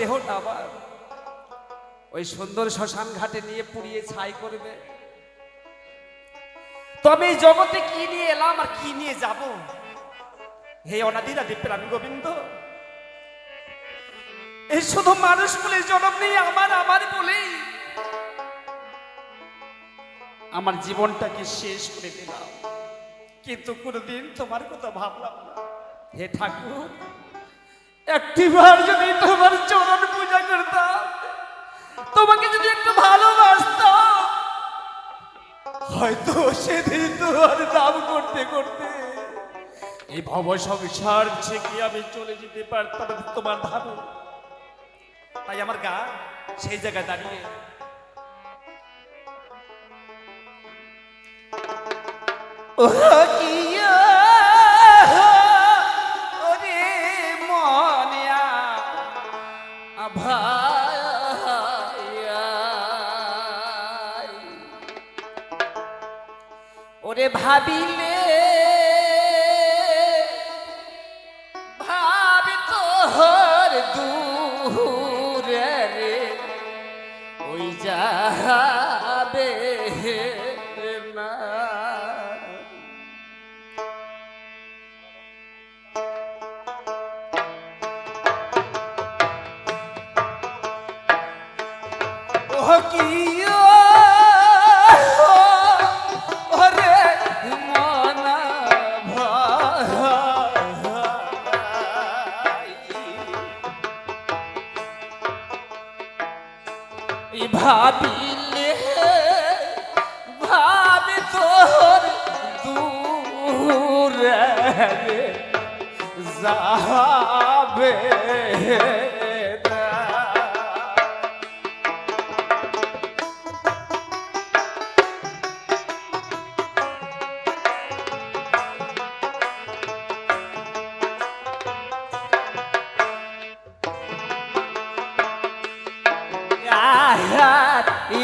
দেহটা আবার ওই সুন্দর শ্মশান ঘাটে নিয়ে পুড়িয়ে ছাই করবে। তবে জগতে কি নিয়ে এলাম আর কি নিয়ে যাব? হে অনাদিরা প্রাণী গোবিন্দ, এই শুধু মানুষ বলে জনম নেই, আমার আমার বলেই আমার জীবনটাকে শেষ করে দিলাম। কিন্তু কোনোদিন তোমার কথা ভাবলাম না। হে ঠাকুর একটিবার যদি তোমার চরণ পূজা করতাম, তোমাকে যদি একটু ভালোবাসতাম, হয়তো সেদিন তোমার দাম করতে করতে এই ভব সংসার থেকে আমি চলে যেতে পারতাম তোমার ধামে। তাই আমার গা সেই জায়গায় দাঁড়িয়ে। ও কিয়া ভাবিলে ভাবিলে ভাবি তোর দূরে যাবে।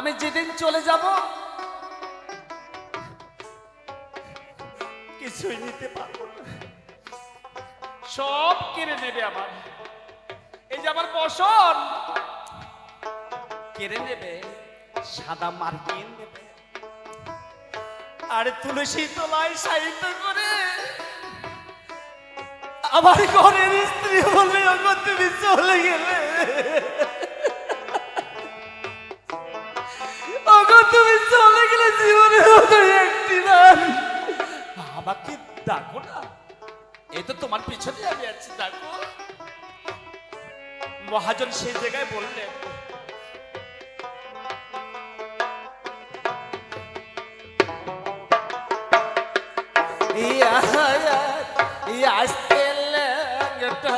আমি যেদিন চলে যাব, কিছুই নিতে পারব সব কেড়ে নেবে আমার। এই যে আমার বসন কেড়ে নেবে, সাদা মার্কিন নেবে। আর তুলসী তোলায় সাহিত্য করে আমার ঘরের স্ত্রী ওগো, তুমি চলে গেলে। তুমি চলে গেলে জীবনে একটি নাম। আমাকে না। এই তো তোমার পিছনে আমি আছি মহাজন সেই জায়গায় বললেন আসতে লাগটা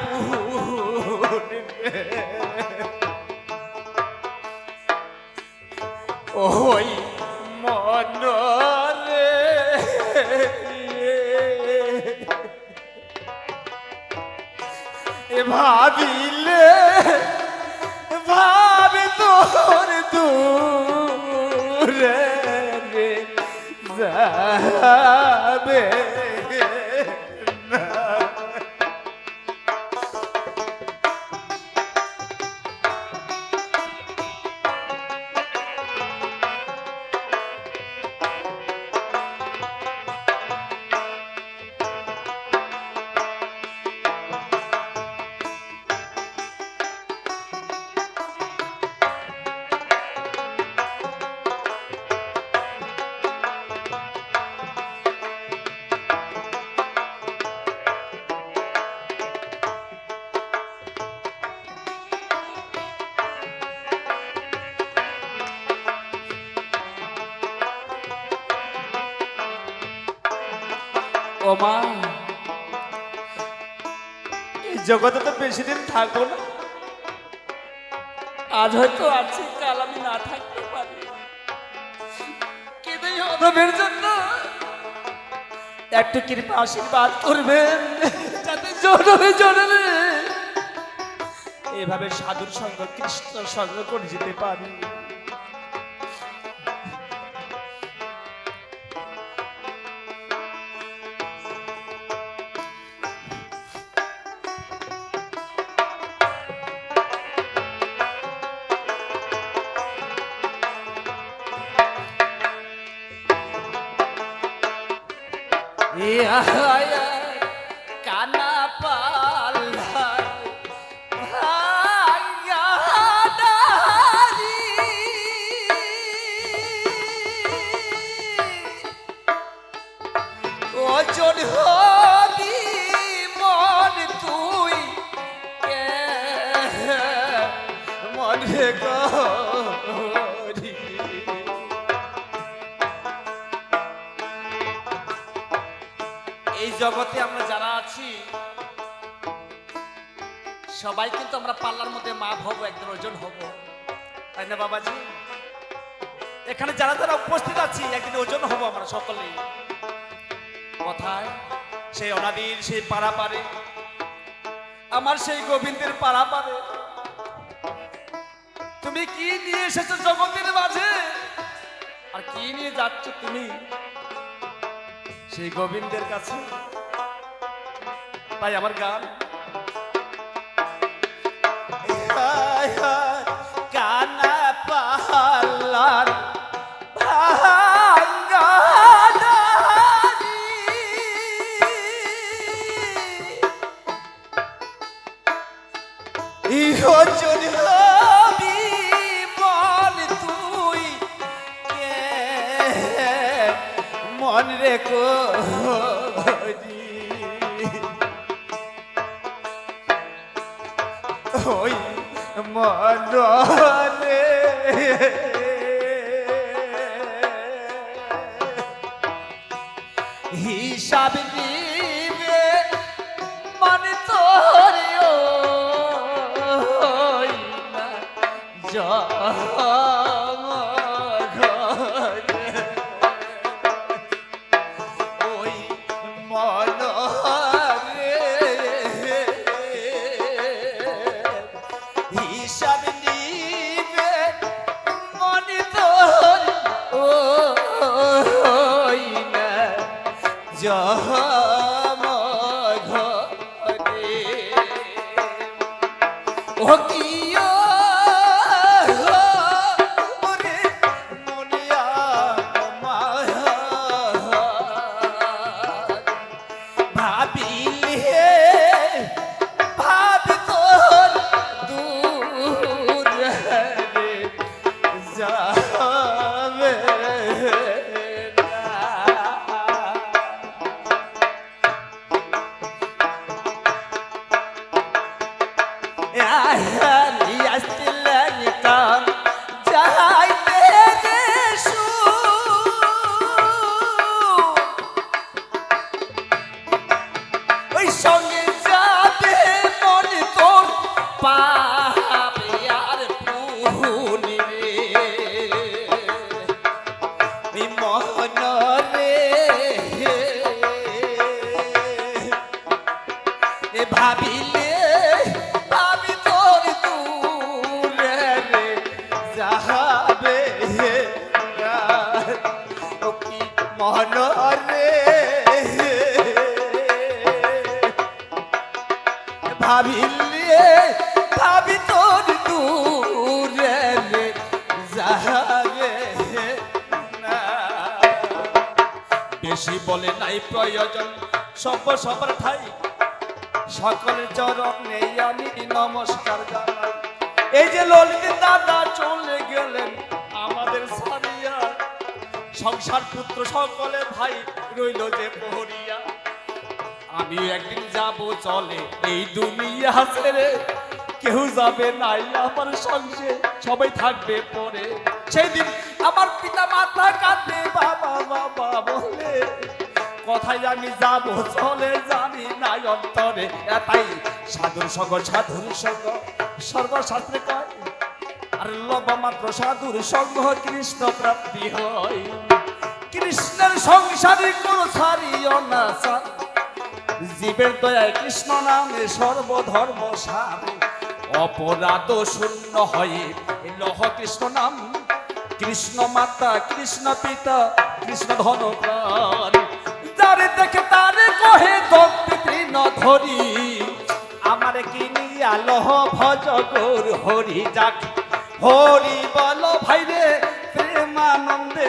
পূর্ণে ওই মনরে এ ভাবিলে ভাবি তোর দূরে রে যাবে। ও এই জগতে তো বেশি দিন থাকব না। আজ হয়তো আছি, কাল আমি না থাকতে পারি। এই অধমের জন্য। একটু কৃপা আশীর্বাদ করবেন, যাতে জনমে এভাবে সাধুর সঙ্গ কৃষ্ণ সঙ্গ করে যেতে পারি। কানা ভাঙাদারি। ওজন হবি জগতে আমরা যারা আছি, সবাই কিন্তু আমরা পাল্লার মধ্যে মা হব একদিন ওজন হব। তাই না বাবাজি? এখানে যারা যারা উপস্থিত আছি, একদিন ওজন হব আমরা সকলেই কথায় সেই অনাদির সেই পাড়া পারে আমার সেই গোবিন্দের পাড়া পারে তুমি কি নিয়ে এসেছ জগতের মাঝে? আর কি নিয়ে যাচ্ছ তুমি? সেই গোবিন্দের কাছে তাই আমার গান কানা পাহালার ভাঙ্গাদারি। ইহজন রে কো ওই মনে হিসাব দিবে ওই ভাবিলে ভাবি তোর দূরে বেশি বলে নাই প্রয়োজন সব সবার ঠাই। সকলের চরণ নেই আমি, নমস্কার জানাই। এই যে ললিত দাদা চলে গেলেন আমাদের সারিয়া। সংসার পুত্র সকলে ভাই রইল যে পহরিয়া। আমি একদিন যাব চলে, এই দুনিয়া ছেড়ে। কেউ যাবে নাই আমার সঙ্গে, সবাই থাকবে পরে। সেদিন আমার পিতা মাতা কাঁদবে বাবা বাবা বলে, কোথায় আমি যাব চলে, জানি না অন্তরে। এটাই সাধুর সঙ্গ সাধুর সঙ্গ। সর্বশাস্ত্রে কয়, আর লব মাত্র সাধুর সঙ্গ, কৃষ্ণ প্রাপ্তি হয়। কৃষ্ণের সংসারী কোন ছাড়িও না সার জীবের দয়ায় কৃষ্ণ নামে সর্বধর্ম সারে। অপরাধ শূন্য হয়ে লহ কৃষ্ণ নাম। কৃষ্ণ মাতা, কৃষ্ণ পিতা, কৃষ্ণ ধন যারে দেখে তারে কহে দত্তি ধরি। আমার কিনিয়া লহ ভজ হরি যাক। হরি বল ভাইরে, প্রেমানন্দে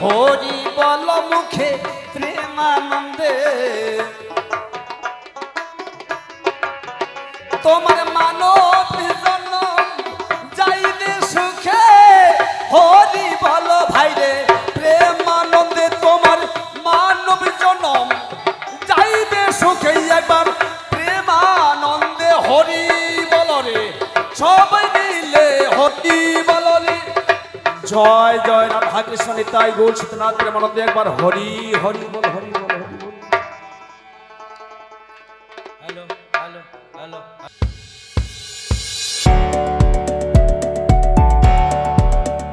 হরি বল মুখে প্রেমানন্দে। তোমার মানব কৃষ্ণ নিতাই গৌর সীতনাথ প্রেমানন্দে একবার হরি হরি